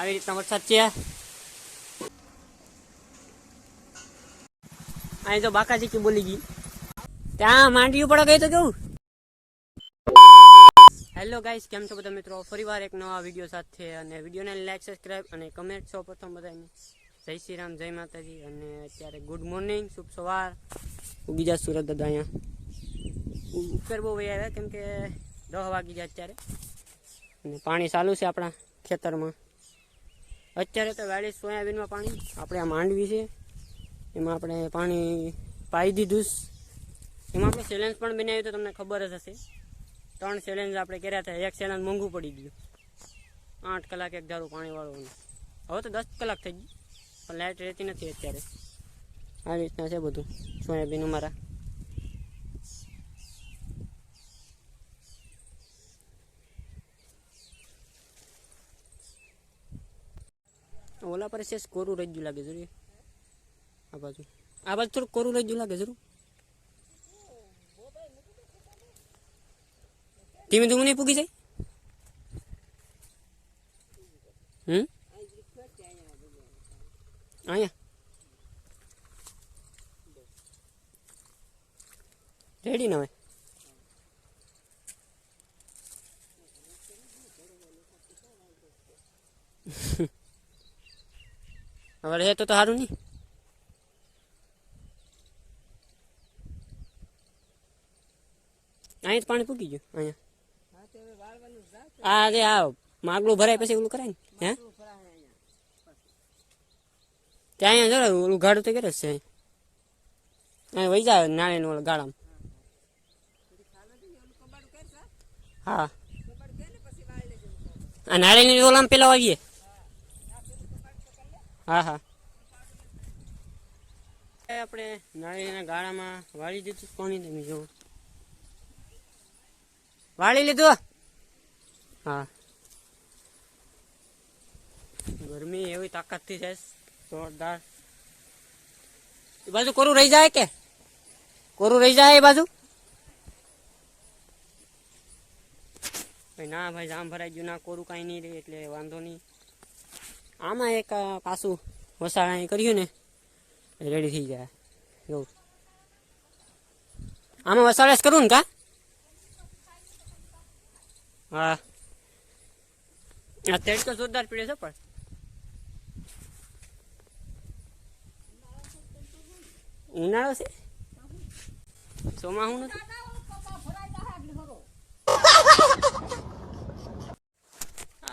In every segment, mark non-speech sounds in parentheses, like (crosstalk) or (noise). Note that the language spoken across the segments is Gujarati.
આવી રીતના વરસાદ છે. અહીં તો બાકાજી કી બોલી ગઈ. ત્યાં માંડવી પડે ગઈ તો કેવું? હેલો ગાઈસ કેમ છો બધા મિત્રો? ફરીવાર એક નવા વીડિયો સાથે અને વિડીયોને લાઈક સબસ્ક્રાઈબ અને કમેન્ટ છો પ્રથમ બધાને જય શ્રી રામ, જય માતાજી અને અત્યારે ગુડ મોર્નિંગ શુભ સવાર. ઉગી જા સુરત દાદા અહીંયા. ઉપર બહુ વૈયા કેમ કે દહ વાગી જાય અત્યારે. અને પાણી ચાલુ છે આપણા ખેતરમાં. અત્યારે તો વાડી સોયાબીનમાં પાણી આપણે આ માંડવી છે. એમાં આપણે પાણી પાઈ દીધું એમાં આપણે સેલેન્સ પણ બનાવ્યું તો તમને ખબર જ હશે. ત્રણ સેલેન્સ આપણે કર્યા હતા. એક સેલેન્સ મોંઘું પડી ગયું. આઠ કલાક એક ધારું પાણીવાળું હવે તો દસ કલાક થઈ ગઈ પણ લાઇટ રહેતી નથી અત્યારે. આ રીતના છે બધું સોયાબીન અમારા. ઓલા પર છે, કોરું રજ્જુ લાગે જરૂર આ બાજુ. આ બાજુ થોડું કોરું રજ્જુ લાગે જરૂર ધીમે ધીમે નહીં પૂગી જાય? હમ? અહીંયા. રેડી ના હોય હવે હે તો તો સારું નહીં અહીંયા જ પાણી પૂકી ગયું અહીંયા આ જે આ માગલું ભરાય પછી ઓલું કરાય ને, હે? ત્યાં અહીંયા જરા ઓલું ગાડું તો કરે જ છે. અહીંયા વહી જાય નાની ઓલું ગાળામાં. હા. આ નાળીની ઓલામાં પેલા આવીએ. હા હા. આપણે નાળીના ગાળામાં વાળી દીધું. કોની તમે જોવો વાળી લીધું? હા. ગરમી એવી તાકાતથી છે. જોરદાર. એ બાજુ કોરું રહી જાય કે? કોરું રહી જાય એ બાજુ? ભાઈ ના ભાઈ જામ ભરાઈ ગયું. ના કોરું કાંઈ નહીં રહે એટલે વાંધો નહીં. આમાં એક પાછું વસાણા કર્યું ને રેડી થઈ જાય. એવું. આમાં વસાળેસ કરું ને કા? હા. તેડ તો જોરદાર પીડે છે પણ. ઉનાળો છે? ચોમાસું નથી?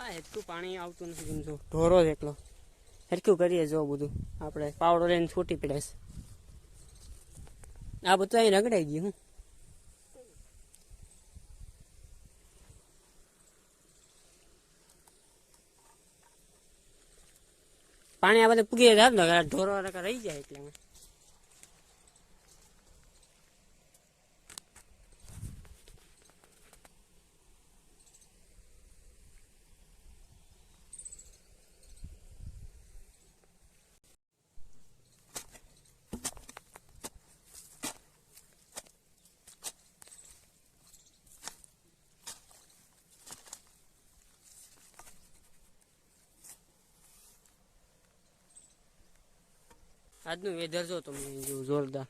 હા હેરકું પાણી આવતું નથી સમજો ઢોરો એકલો હેટકું કરીએ જો બધું આપણે પાવડો લઈને છૂટી પડે આ બધું અહીં રગડાઈ ગયું હું પાણી આ બધા પૂગી જાય ઢોરો રહી જાય એટલે આજનું વેધર જો તમે જો જોરદાર.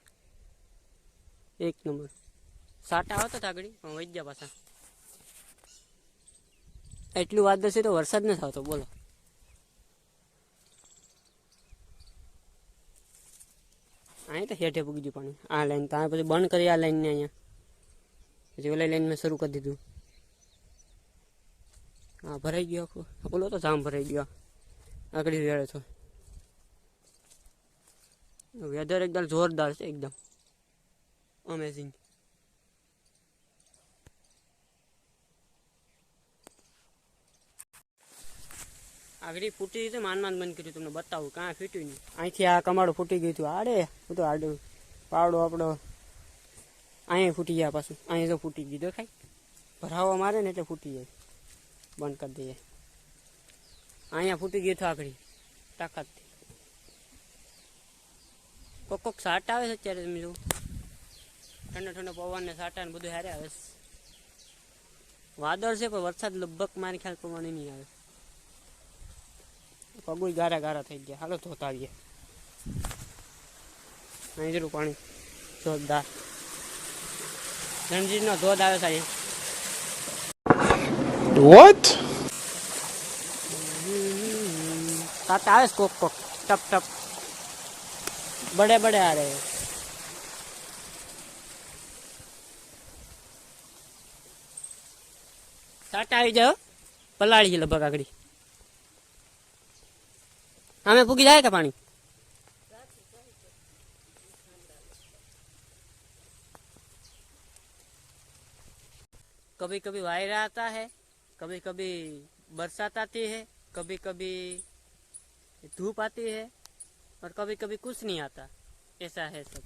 એક નંબર. સાટા આવતા હતા આગળ પણ વહી ગયા પાછા. એટલું વાદળ છે તો વરસાદ નથી આવતો, બોલો. અહીંયા તો હેઠે પૂગી પાણી. આ લાઈન ત્યાં પછી બંધ કરી આ લાઈનને અહીંયા. પછી ઓલા લાઈન મેં શરૂ કરી દીધું. હા, ભરાઈ ગયો આખું. ઓલો તો જામ ભરાઈ ગયો આગળ રેડે તો. વેધર એકદમ જોરદાર છે, એકદમ. અમેઝિંગ આગળ ફૂટી રીતે માન માન બંધ કર્યું, તમને બતાવું કાં ફૂટ્યું નહીં. અહીંથી આ કમાડો ફૂટી ગયું હતું, આડે બધું આડું, પાવડો આપણો, અહીંયા ફૂટી ગયા પાછું, અહીંયા તો ફૂટી ગયું, દેખાય. ભરાવા મારે ને એટલે ફૂટી જાય બંધ કરી દઈએ. અહીંયા ફૂટી ગયું હતું આગળ, તાકાતથી. કોક કોક સાટ આવે છે અત્યારે તમે જો ઠંડો ઠંડો પવન ને સાટા ને બધું હારે આવે છે. વાદળ છે પણ વરસાદ લગભગ મારી ખ્યાલ પ્રમાણે નહીં આવે. પગુય ગારા ગારા થઈ ગયા. હાલો ધોતા આવીએ. અહીં જરૂર પાણી. જોરદાર. રણજીતનો ધોધ આવે સાહેબ. વોટ તાતા આવે છે કોક કોક. ટપ ટપ. બડે બડે આ રહે સાટ આવી જાઓ પલાળી છે લગભગ આગળ અમે પૂગી જાય કે પાણી कभी कभी वायरा आता है कभी कभी बरसात आती है कभी कभी धूप आती है और कभी कभी कुछ नहीं आता ऐसा है सब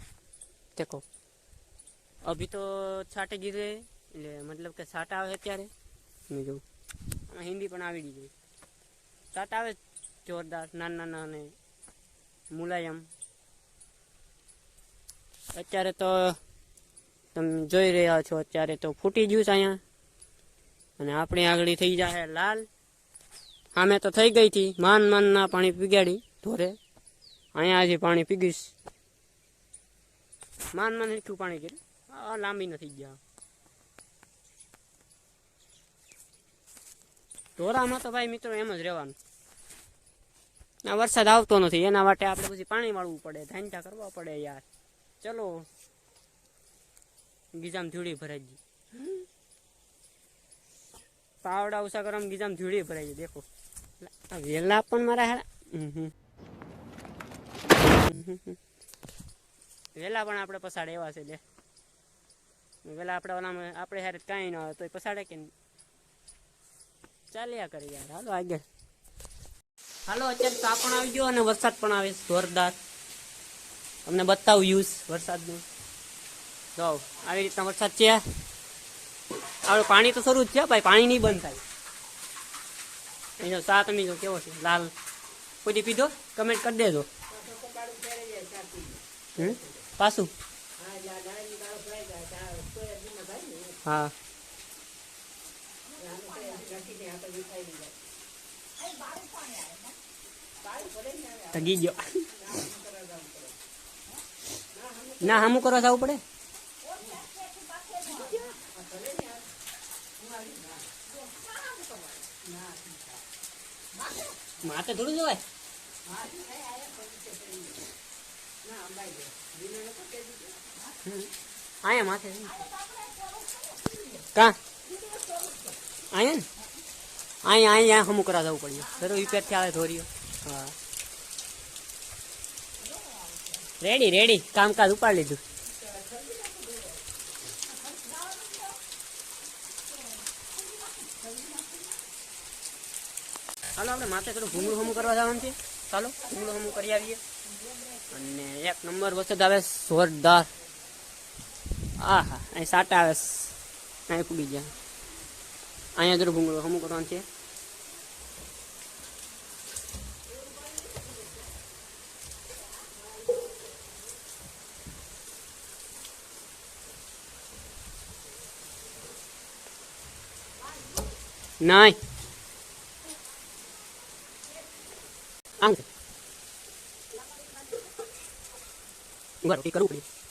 देखो अभी तो छाटे गिरे એટલે મતલબ કે છાટા આવે ત્યારે મેં જોઉં આમાં હિન્દી પણ આવી ગઈ છાટા આવે જોરદાર નાના નાના અને મુલાયમ અત્યારે તો તમે જોઈ રહ્યા છો અત્યારે તો ફૂટી ગયું છે અહીંયા અને આપણી આગળ થઈ જાય લાલ સામે તો થઈ ગઈ હતી માન માન ના પાણી પીગાડી ધોરે અહીંયા હજી પાણી પીગીશ માન માન હેઠું પાણી કર્યું. લાંબી નથી ગયા. ધોરામાં તો ભાઈ મિત્રો એમ જ રહેવાનું. આ વરસાદ આવતો નથી. એના માટે આપણે પછી પાણી વાળવું પડે. ધાંચા કરવા પડે યાર. ચલો. ગીજામ ધૂળી ભરાઈ ગઈ. પાવડા ઉષા કરવા ગીજામ ધૂળી ભરાઈ ગઈ. દેખો. વેલા પણ મારા હારા. હમ હમ. વેલા પણ આપણે પસાડે એવા છે લે. વેલા આપણે ઓલામાં આપણે હારે કાંઈ ન આવે તો પસાડે કે? ચાલ્યા કરી યાર. હાલો આગળ. હાલો, અત્યારે તાપ પણ આવી ગયો અને વરસાદ પણ આવે જોરદાર. તમને બતાવું યુઝ વરસાદનું. તો આવી રીતના વરસાદ છે. આપણે પાણી તો શરૂ જ છે ભાઈ પાણી નહીં બંધ થાય. અહીંયા સાત સા કેવો છે, લાલ. કોઈ પીધો? કમેન્ટ કરી દેજો? પાછું હા. તગી ગયો. ના હામું કરવા જવું પડે? માથે થોડું જવાય હમ. આયા માથે. કા? આયા ને? અહીંયા અહીંયા હમું કરા જવું પડ્યું. ધરો વિપેરથી આવે ધોરીઓ હા. Ready ready. કામકાજ ઉપાડી લીધું. ચાલો આપણે માથે થોડું ભૂંગળું હમું કરવા જવાનું છે. ચાલો, ભૂંગળું હમું કરી આવીએ. અને એક નંબર વરસાદ આવે જોરદાર. આ હા અહીં સાટા આવે અહીં પૂગી ગયા. અહીંયા જરૂર ભૂંગળો હમું કરવાનું છે? નહીં આમ. છે ઊભા રહો, કંઈક કરવું પડે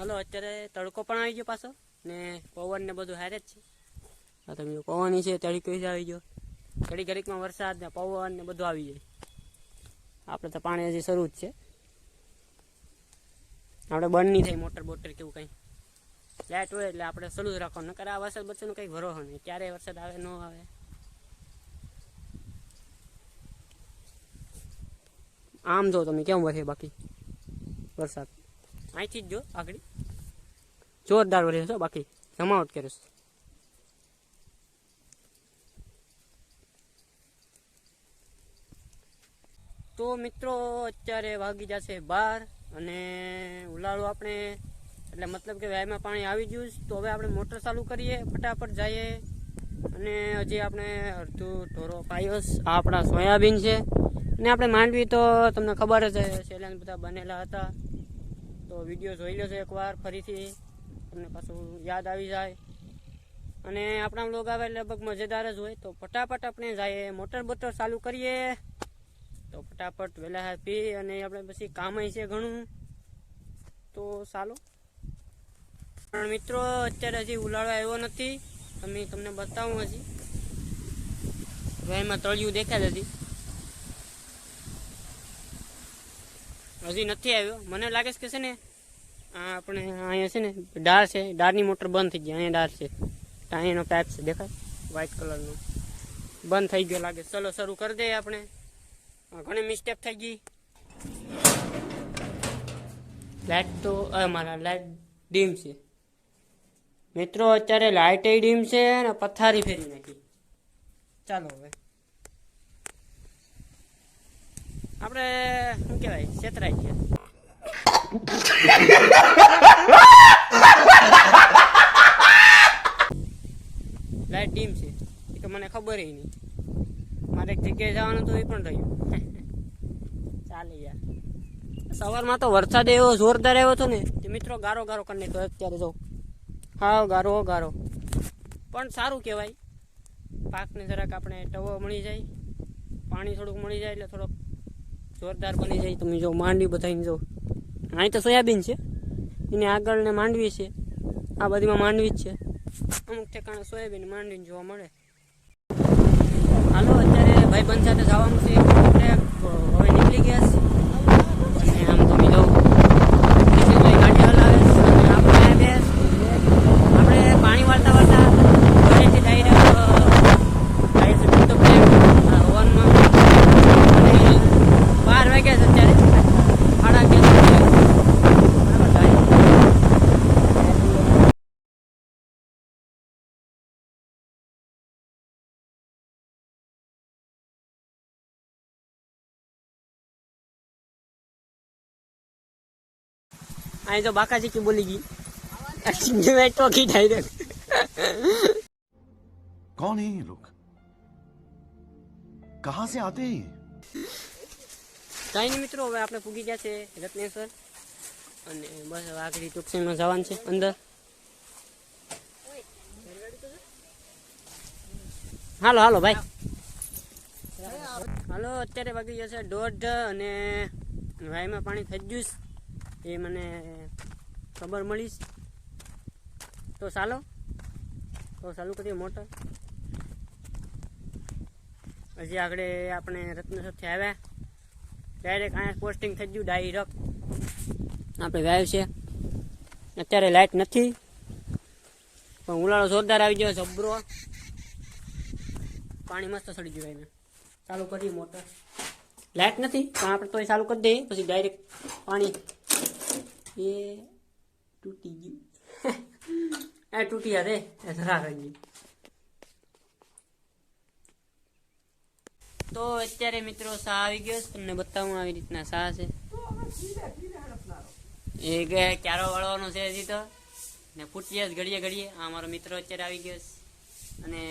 હલો, અત્યારે તડકો પણ આવી ગયો પાછો ને પવન ને બધું હારે જ છે. આ તમે જો પવન છે, તડકો ય આવી ગયો. ઘડી ઘડીકમાં વરસાદ ને પવન ને બધું આવી જાય. આપણે તો પાણી હજી શરૂ જ છે. આપણે બંધ નહીં થાય મોટર બોટર કેવું કંઈ. લાઇટ હોય એટલે આપણે શરૂ જ રાખવાનું. નકર આ વરસાદ બચ્ચાનો કંઈ ભરોસો નહીં. ક્યારે વરસાદ આવે, ન આવે. આમ જો તમે કેમ વધે બાકી વરસાદ? અહીંથી જ જો આગળ. જોરદાર વળી હશો બાકી જમાવટ કરીશ. તો મિત્રો અત્યારે વાગી જશે બાર અને ઉલાળું આપણે એટલે મતલબ કે વ્યાયમાં પાણી આવી ગયું છે. તો હવે આપણે મોટર ચાલુ કરીએ ફટાફટ જઈએ. અને હજી આપણે અડધું ઢોરો પાયો આ આપણા સોયાબીન છે. અને આપણે માંડવી તો તમને ખબર જ છે સેલેન્સ બધા બનેલા હતા. તો વીડિયો જોઈ લેજો એકવાર, ફરીથી. તમને પાછું યાદ આવી જાય. અને આપણા લોગ આવે લગભગ મજેદાર જ હોય. તો ફટાફટ આપણે જઈએ, મોટર બોટર ચાલુ કરીએ. તો ફટાફટ વહેલા પી અને આપણે પછી કામ છે ઘણું. તો ચાલો. પણ મિત્રો, અત્યારે હજી ઉલાળો આવ્યો નથી. અમે તમને બતાવું હજી. એમાં તળિયું દેખાય જ હજી હજી નથી આવ્યો. મને લાગે છે કે છે ને આ આપણે અહીંયા છે ને ડાળ છે ડાળની મોટર બંધ થઈ ગઈ અહીંયા ડાળ છે. ટાણીનો પાઇપ છે દેખાય? વ્હાઈટ કલરનો બંધ થઈ ગયો લાગે. ચલો શરૂ કરી દઈએ આપણે. આ ઘણી મિસ્ટેક થઈ ગઈ. લાઈટ તો અ, મારા લાઈટ ડીમ છે. મિત્રો અત્યારે લાઇટ ડીમ છે અને પથારી ફેરી નાખી. ચાલો હવે. આપણે, શું કહેવાય છેતરાઈ ગયા લાઈટ ટીમ છે. એ તો મને ખબર નહીં. મારે એક જગ્યાએ જવાનું તો એ પણ રહ્યું. ચાલે યાર. સવારમાં તો વરસાદ એવો જોરદાર આવ્યો હતો ને તે મિત્રો ગારો ગારો કરી નાખ્યો. અત્યારે જો. હા ગારો ગારો. પણ સારું કહેવાય. પાકને જરાક આપણે ટવો મળી જાય. પાણી થોડુંક મળી જાય એટલે થોડોક જોરદાર બની જાય તમે જો માંડવી બધાને જો. અહીં તો સોયાબીન છે. એની આગળ ને માંડવી છે. આ બધીમાં માંડવી જ છે. અમુક ઠેકાણે સોયાબીન માંડવીને જોવા મળે. હાલો, અત્યારે ભાઈ બંધ સાથે જવાનું છે. હવે નીકળી ગયા છે અને આમ તમે જો કિશનભાઈ ગાડી હલાવે છે અને આપણે બે આપણે પાણી વાળતા વાળતા ઘરેથી ડાયરેક્ટ જાય છે મોટો પ્લેન હવનમાં અને બાર વાગ્યા છે અત્યારે સાડા અગિયાર બરાબર જાય અહીં તો બાકાજી की બોલી ગઈ મેં ટોકી ડાયરેક્ટ कौन है ये लोग कहां से आते हैं ये? કઈ નહીં મિત્રો હવે આપણે પૂગી ગયા છે રત્નેશ્વર અને બસ હવે આગળ ટૂંક સમયમાં જવાનું છે અંદર હાલો હાલો ભાઈ હાલો અત્યારે વાગી ગયો છે દોઢ અને વાયમાં પાણી થઈ ગયું છે એ મને ખબર મળી તો ચાલો. તો ચાલુ કરીએ મોટર. હજી આગળ આપણે રત્નસરથી આવ્યા. ડાયરેક્ટ અહીંયા પોસ્ટિંગ થઈ ગયું ડાયરેક્ટ આપણે વાયુ છે. અત્યારે લાઇટ નથી. પણ ઉનાળો જોરદાર આવી ગયો જબરો પાણી મસ્ત સડી ગયું એને ચાલુ કરીએ મોટર. લાઇટ નથી, પણ આપણે તોય ચાલુ કરી દઈએ. પછી ડાયરેક્ટ પાણી એ તૂટી ગયું. (laughs) એ તૂટી યાર એ ધરા રહી ગયું. તો અત્યારે મિત્રો સા આવી ગયો છે? તમને બતાવું આવી રીતના સા છે. એ ગયા ક્યારો વળવાનો છે હજી તો? ને ફૂટીએ જ ઘડીએ ઘડીએ. આ મારો મિત્ર અત્યારે આવી ગયો છે. અને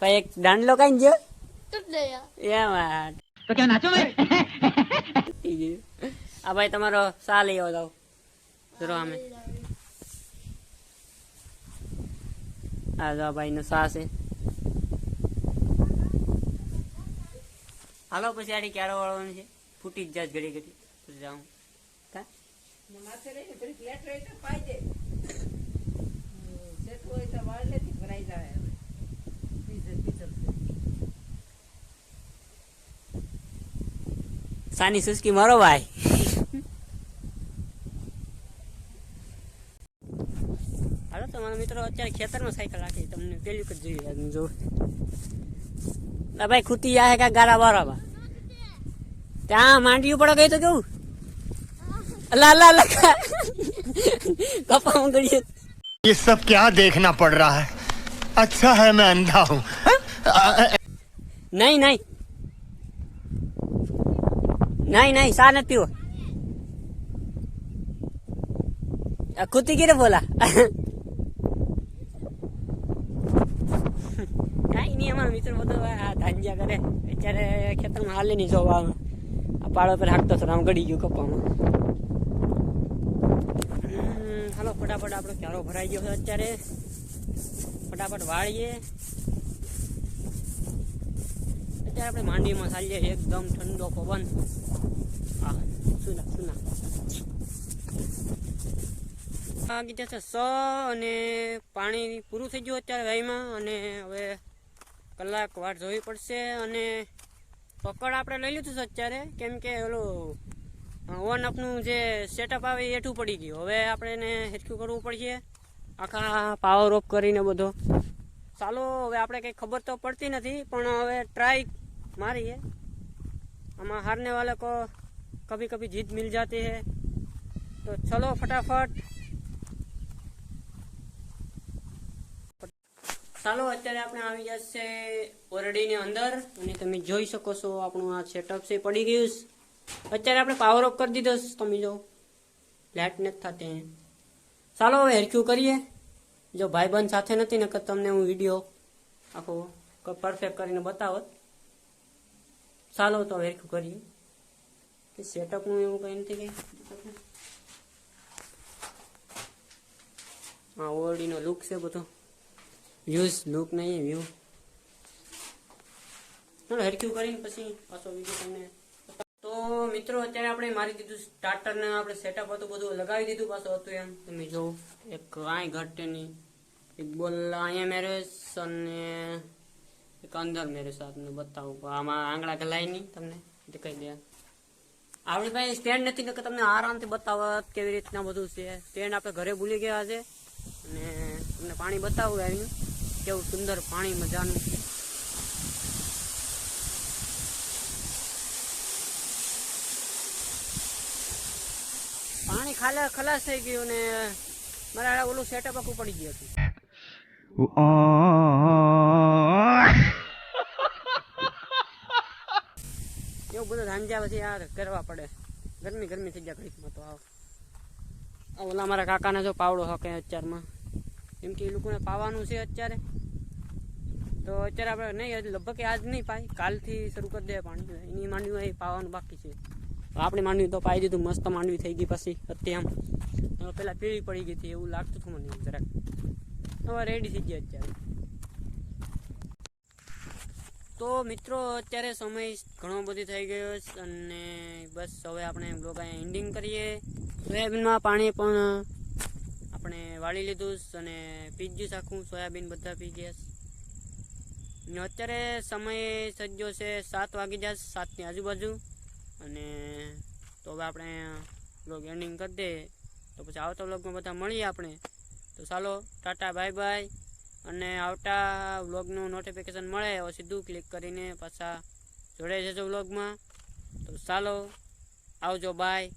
ભાઈ એક દાંડલો કાઈ ગયો? એ વાત. તો કે નાચો આ ભાઈ તમારો સા લઈ આવો જાઓ જરો અમે. આ જો ભાઈ નો સા છે. હાલો પછી આડી ક્યારો વાળવાનું છે. ફૂટી જ જાય ઘડી ઘડી. પછી જાઉં. સાની સુસ્કી મારો ઘડીક અત્યારે ખેતરમાં સાયકલ રાખી તમને પેલું જ જોઈએ આજનું જો ના ભાઈ ખૂટી જાય કા ગારા બારા ત્યાં માંડવી પડો ગઈ તો કેવું અલા અલા અલા કપા મંગળીએ ये सब क्या देखना पड़ रहा है अच्छा है मैं अंधा हूँ નહીં નહીં નહીં નહીં સા નથી પીવો આ કુતી કીરે બોલા મિત્ર બધો આ ધાંજ્યા કરે. અત્યારે ખેતરમાં હાલે નહીં જોવામાં આ પાળો પર હાંકતો હતો આમ ગળી ગયું કપામાં. હાલો, ફટાફટ આપણો ક્યારો ભરાઈ ગયો અત્યારે. ફટાફટ વાળીએ. અત્યારે આપણે માંડીમાં ચાલીએ એકદમ ઠંડો પવન. હા સુના સુના વાગી છે સ અને પાણી પૂરું થઈ ગયું અત્યારે વહીમાં અને હવે કલાક વાર જોવી પડશે અને પકડ આપણે લઈ લીધું છે અત્યારે. કેમ કે ઓલું ઓન અપનું જે સેટઅપ આવે એ એઠું પડી ગયું. હવે આપણે એને હેરખ્યું કરવું પડશે. આખા પાવર ઓફ કરીને બધો. ચાલો, હવે આપણે કંઈ ખબર તો પડતી નથી, પણ હવે ટ્રાય મારીએ. આમાં હારને વાલે કો કભી કભી જીત મિલ જાતી હૈ. તો ચલો ફટાફટ. ચાલો, અત્યારે આપણે આવી જશે ઓરડીની અંદર અને તમે જોઈ શકો છો આપણું આ સેટઅપ છે, પડી ગયું છે. અત્યારે આપણે પાવર ઓફ કરી દીધો તમે જો લાઇટ નથી થતી ચાલો, હવે હેરક્યુ કરીએ. જો ભાઈબંધ સાથે નથી, નકર તમને હું વીડિયો આખો પરફેક્ટ કરીને બતાવત ચાલો, તો હેરક્યુ કરીએ. સેટઅપનું એવું કંઈ નથી કંઈ? હા ઓરડીનો લુક છે બધો. વ્યૂઝ લુક નહીં વ્યૂ ચાલો હેરક્યુ કરીને પછી પાછો વીડિયો તમને તો મિત્રો, અત્યારે આપણે મારી દીધું સ્ટાર્ટર ને આપણે સેટઅપ હતું, બધું લગાવી દીધું પાછું હતું એમ. તમે જો એક આય ઘટેની એક બોલ, અહીંયા મેરેસ અને એક અંદર મેરેસ આપને બતાવું. આમાં આંગળા ગલાય નહીં તમને, દેખાઈ દે આપણી પાસે સ્ટેન્ડ નથી, નકર તમને આરામથી બતાવત કેવી રીતના બધું છે. સ્ટેન્ડ આપણે ઘરે ભૂલી ગયા છે. અને તમને પાણી બતાવું, આવીને. કેવું સુંદર પાણી મજાનું પાણી ખાલા ખલાસ થઈ ગયું ને મારા ઓલું સેટઅપ આખું પડી ગયું હતું. એવું બધું ધાંજ્યા પછી યાર કરવા પડે. ગરમી ગરમી થઈ જાય ઘડીકમાં તો આવ. ઓલા મારા કાકાને જો પાવડો હકે અત્યારમાં. એમ કે એ લોકોને પાવાનું છે અત્યારે. તો અત્યારે આપણે નહીં લગભગ આજ નહીં પાય કાલથી શરૂ કરી દે પાણી. એની માંડવી એ પાવાનું બાકી છે. આપણે માંડવી તો પાઈ દીધું, મસ્ત માંડવી થઈ ગઈ પછી અત્યારે. આમ પેલા પીળી પડી ગઈ હતી, એવું લાગતું હતું મને જરાક. હવે રેડી થઈ ગયા અત્યારે. તો મિત્રો, અત્યારે સમય ઘણો બધી થઈ ગયો છે અને બસ હવે આપણે બ્લોગ અહીંયા એન્ડિંગ કરીએ. સોયાબીનમાં પાણી પણ આપણે વાળી લીધું અને પીજ્યું આખું. સોયાબીન બધા પી ગયા અત્યારે સમય સજ્જો છે સાત વાગી જશે સાતની આજુબાજુ. અને તો હવે આપણે બ્લોગ એન્ડિંગ કરી દઈએ. તો પછી આવતા બ્લોગમાં બધા મળીએ આપણે. તો ચાલો, ટાટા, બાય બાય. અને આવતા વ્લોગનું નોટિફિકેશન મળે હવે સીધું ક્લિક કરીને પાછા જોડાઈ જજો વ્લોગમાં તો ચાલો, આવજો, બાય.